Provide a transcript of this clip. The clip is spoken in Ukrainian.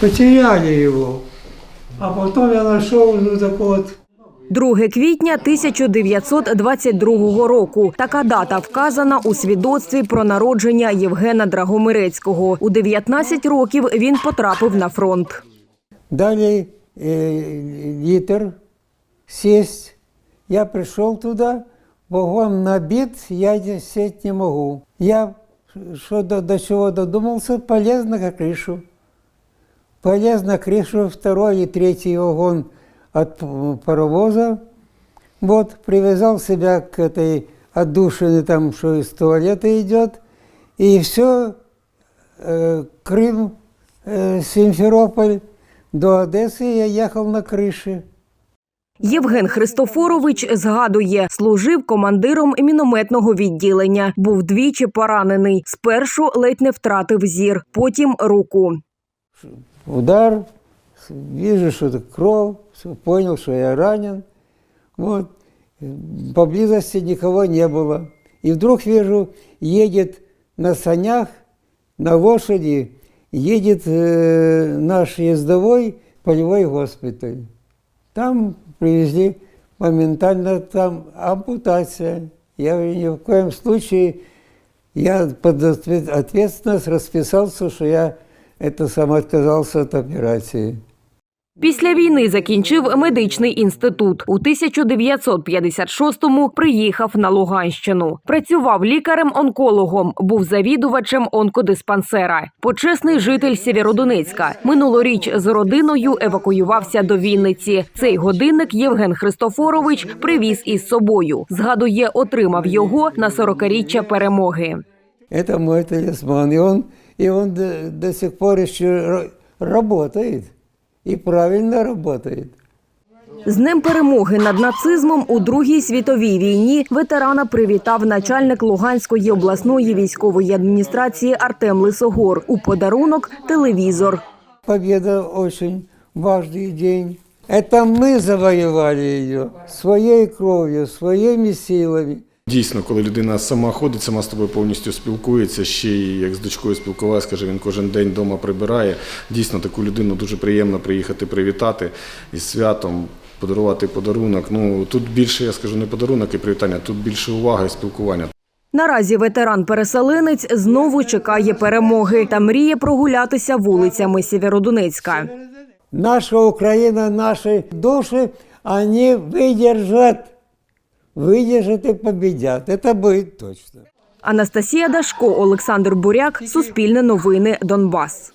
Потеряли его. А потом я нашел ну, так вот 2 квітня 1922 року. Така дата вказана у свідоцтві про народження Євгена Драгомирецького. У 19 років він потрапив на фронт. дали э, литр сесть. Я пришел туда, вагон набит, я здесь не могу. Я что до, до чего додумался, полез на крышу Полез на крышу, второй и третий вагон от п- паровоза. Вот, привязал себя к этой отдушине, там, что из туалета идет. И все, э, Крым, э, Симферополь, до Одессы я ехал на крыше. Євген Христофорович згадує, служив командиром мінометного відділення. Був двічі поранений. Спершу ледь не втратив зір, потім руку. Удар, вижу, что это кровь, понял, что я ранен. Вот. Поблизости никого не было. И вдруг вижу, едет на санях, на лошади, едет э, наш ездовой полевой госпиталь. Там привезли моментально там ампутация. Я ни в коем случае я под ответ- ответственность расписался, что я это сам отказался от операции. Після війни закінчив медичний інститут. У 1956-му приїхав на Луганщину. Працював лікарем-онкологом, був завідувачем онкодиспансера. Почесний житель Сєвєродонецька. Минулоріч з родиною евакуювався до Вінниці. Цей годинник Євген Христофорович привіз із собою. Згадує, отримав його на 40-річчя перемоги. Это мой талисман. И он, и он до, до сих пор еще ра- работает. И правильно работает. З Днем перемоги над нацизмом у Другій світовій війні ветерана привітав начальник Луганської обласної військової адміністрації Артем Лисогор. У подарунок телевізор. Победа очень важный день. Это мы завоевали ее своей кровью, своими силами. Дійсно, коли людина сама ходить, сама з тобою повністю спілкується, ще й як з дочкою спілкувалася, каже, він кожен день вдома прибирає. Дійсно, таку людину дуже приємно приїхати привітати із святом, подарувати подарунок. Ну тут більше, я скажу, не подарунок і привітання, тут більше уваги і спілкування. Наразі ветеран-переселенець знову чекає перемоги та мріє прогулятися вулицями Сєвєродонецька. Наша Украина, наши души, они выдержат, выдержат и победят. Это точно. Анастасія Дашко, Олександр Буряк, Суспільне новини, Донбас.